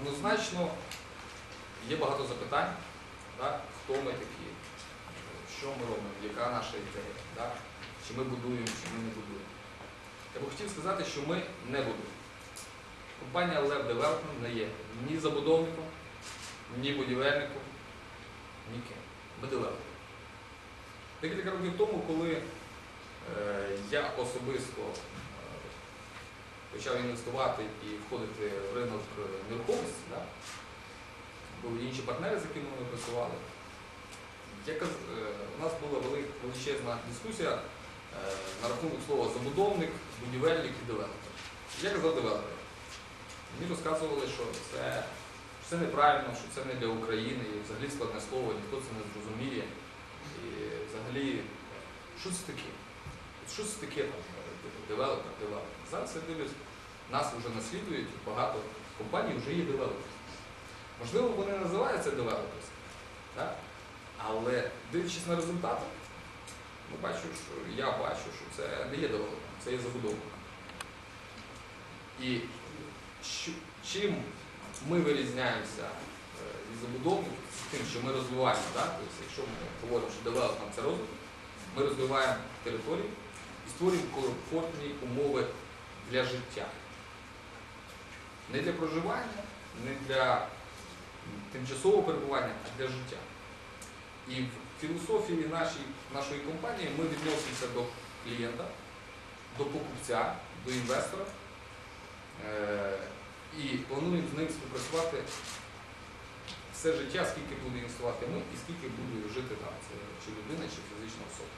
однозначно є багато запитань, да? хто ми такі, що ми робимо, яка наша ідея, да? чи ми будуємо, чи ми не будуємо. Я би хотів сказати, що ми не будуємо. Компанія Lab Development не є ні забудовником, ні будівельником, ніким. Ми девелопери. Декілька років тому, коли е, я особисто почав інвестувати і входити в ринок нерухомості, да? були інші партнери, з якими ми працювали. Я е, У нас була величезна дискусія е, на рахунок слова забудовник, будівельник і девелопер. Я казав девелопер. Мені розказували, що це, це неправильно, що це не для України, і взагалі складне слово, ніхто це не зрозуміє. І взагалі, що це таке? Що це таке там, е, девелопер, девелопер? Зараз я дивлюсь, нас вже наслідують, багато компаній вже є девелопери. Можливо, вони називаються девелоперські, так? але дивлячись на результати, ми бачу, що я бачу, що це не є девелопер, це є забудовник. І чим ми вирізняємося е, від забудовників, з тим, що ми розвиваємо, так? тобто, якщо ми говоримо, що девелопмент це розвиток, ми розвиваємо території і створюємо комфортні умови для життя. Не для проживання, не для тимчасового перебування, а для життя. І в філософії нашій, нашої компанії ми відносимося до клієнта, до покупця, до інвестора е, і плануємо з ним співпрацювати все життя, скільки буде інвестувати ми і скільки буде жити там, це чи людина, чи фізична особа.